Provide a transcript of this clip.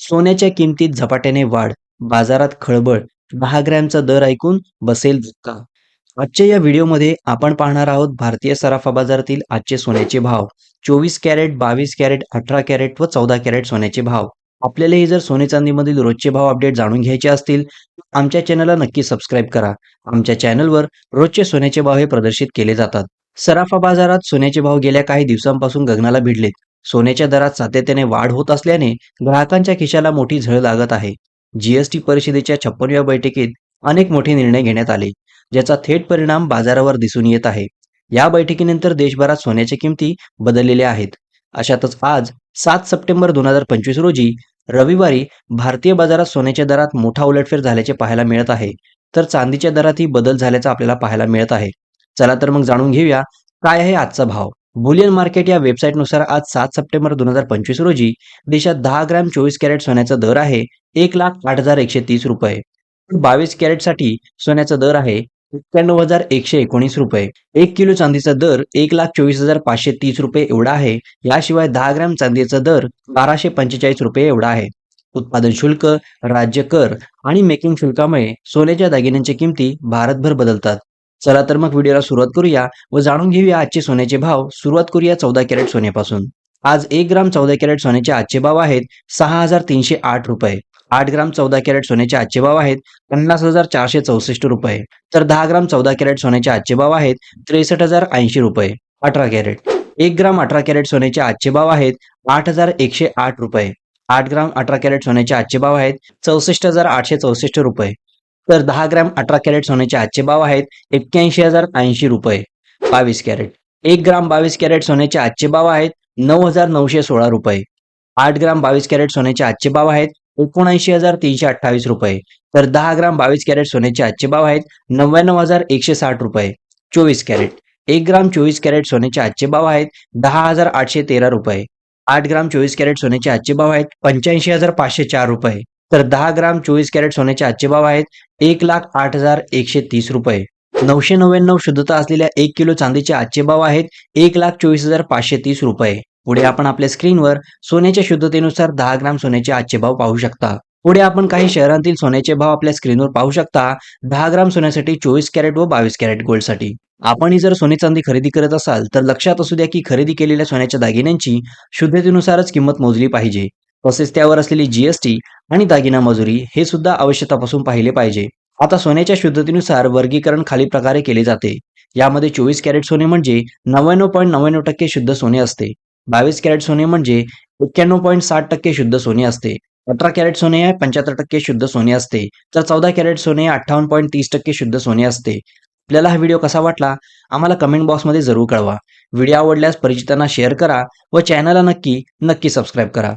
सोन्याच्या किमतीत झपाट्याने वाढ बाजारात खळबळ दहा ग्रॅमचा दर ऐकून बसेल धक्का. आजच्या या व्हिडिओमध्ये आपण पाहणार आहोत भारतीय सराफा बाजारातील आजचे सोन्याचे भाव. चोवीस कॅरेट बावीस कॅरेट अठरा कॅरेट व चौदा कॅरेट सोन्याचे भाव. आपल्यालाही जर सोने चांदीमधील रोजचे भाव अपडेट जाणून घ्यायचे असतील तर आमच्या चॅनलला नक्की सबस्क्राईब करा. आमच्या चॅनलवर रोजचे सोन्याचे भाव हे प्रदर्शित केले जातात. सराफा बाजारात सोन्याचे भाव गेल्या काही दिवसांपासून गगनाला भिडलेत. सोन्याच्या दरात सातत्याने वाढ होत असल्याने ग्राहकांच्या खिशाला मोठी झळ लागत आहे. जीएसटी परिषदेच्या छप्पनव्या बैठकीत अनेक मोठे निर्णय घेण्यात आले ज्याचा थेट परिणाम बाजारावर दिसून येत आहे. या बैठकीनंतर देशभरात सोन्याच्या किमती बदललेल्या आहेत. अशातच आज सात सप्टेंबर दोन हजार पंचवीस रोजी रविवारी भारतीय बाजारात सोन्याच्या दरात मोठा उलटफेर झाल्याचे पाहायला मिळत आहे. तर चांदीच्या दरातही बदल झाल्याचा आपल्याला पाहायला मिळत आहे. चला तर मग जाणून घेऊया काय आहे आजचा भाव? बुलियन मार्केट या वेबसाईटनुसार आज सात सप्टेंबर दोन हजार पंचवीस रोजी देशात दहा ग्रॅम चोवीस कॅरेट सोन्याचा दर आहे एक लाख आठ हजार एकशे तीस रुपये. बावीस कॅरेटसाठी सोन्याचा दर आहे एक्क्याण्णव हजार एकशे एकोणीस रुपये. एक किलो चांदीचा दर एक लाख चोवीस हजार पाचशे तीस रुपये एवढा आहे याशिवाय दहा ग्रॅम चांदीचा दर बाराशे पंचेचाळीस रुपये एवढा आहे. उत्पादन शुल्क राज्य कर आणि मेकिंग शुल्कामुळे सोन्याच्या दागिन्यांच्या किमती भारतभर बदलतात. चला तर मग व्हिडिओला सुरुवात करूया व जाणून घेऊया आजचे सोन्याचे भाव. सुरुवात करूया चौदा कॅरेट सोन्यापासून. आज एक ग्राम चौदा कॅरेट सोन्याचे आजचे भाव आहेत सहा हजार तीनशे आठ रुपये. आठ ग्राम चौदा कॅरेट सोन्याचे आजचे भाव आहेत पन्नास हजार चारशे चौसष्ट रुपये. तर दहा ग्राम चौदा कॅरेट सोन्याचे आजचे भाव आहेत त्रेसष्ट हजार ऐंशी रुपये. अठरा कॅरेट. एक ग्राम अठरा कॅरेट सोन्याचे आजचे भाव आहेत आठ हजार एकशे आठ रुपये. आठ ग्राम अठरा कॅरेट सोन्याचे आजचे भाव आहेत चौसष्ट हजार आठशे चौसष्ट रुपये. तर दहा ग्रॅम अठरा कॅरेट सोन्याचे आजचे भाव आहेत एक्क्याऐंशी हजार ऐंशी रुपये. बावीस कॅरेट. एक ग्राम बावीस कॅरेट सोन्याचे आजचे भाव आहेत नऊ हजार नऊशे सोळा रुपये. आठ ग्राम बावीस कॅरेट सोन्याचे आजचे भाव आहेत एकोणऐंशी हजार तीनशे अठ्ठावीस रुपये. तर दहा ग्राम बावीस कॅरेट सोन्याचे आजचे भाव आहेत नव्याण्णव हजार एकशे साठ रुपये. चोवीस कॅरेट. एक ग्राम चोवीस कॅरेट सोन्याचे आजचे भाव आहेत दहा हजार आठशे तेरा रुपये. आठ ग्राम चोवीस कॅरेट सोन्याचे आजचे भाव आहेत पंच्याऐंशी हजार पाचशे चार रुपये. तर दहा ग्राम चोवीस कॅरेट सोन्याचे आजचे भाव आहेत एक लाख आठ हजार एकशे तीस रुपये. नऊशे नव्याण्णव शुद्धता असलेल्या एक किलो चांदीचे आजचे भाव आहेत एक लाख चोवीस हजार पाचशे तीस रुपये. पुढे आपण आपल्या स्क्रीनवर सोन्याच्या शुद्धतेनुसार दहा ग्राम सोन्याचे आजचे भाव पाहू शकता. पुढे आपण काही शहरांतील सोन्याचे भाव आपल्या स्क्रीनवर पाहू शकता. दहा ग्राम सोन्यासाठी चोवीस कॅरेट व बावीस कॅरेट गोल्डसाठी. आपणही जर सोने चांदी खरेदी करत असाल तर लक्षात असू द्या की खरेदी केलेल्या सोन्याच्या दागिन्यांची शुद्धतेनुसारच किंमत मोजली पाहिजे. तसेच त्यावर असलेली जीएसटी आणि दागिना मजुरी हे सुद्धा अवश्य तपासून पाहिले पाहिजे. आता सोन्याच्या शुद्धतेनुसार वर्गीकरण खाली प्रकारे केले जाते. यामध्ये चोवीस कॅरेट सोने म्हणजे नव्याण्णव पॉईंट नव्याण्णव टक्के शुद्ध सोने असते. बावीस कॅरेट सोने म्हणजे एक्क्याण्णव पॉईंट साठ टक्के शुद्ध सोने असते. अठरा कॅरेट सोने पंच्याहत्तर टक्के शुद्ध सोने असते. तर चौदा कॅरेट सोने अठ्ठावन्न पॉईंट तीस टक्के शुद्ध सोने असते. आपल्याला हा व्हिडिओ कसा वाटला? आम्हाला कमेंट बॉक्समध्ये जरूर कळवा. व्हिडिओ आवडल्यास परिचितांना शेअर करा व चॅनलला नक्की नक्की सबस्क्राईब करा.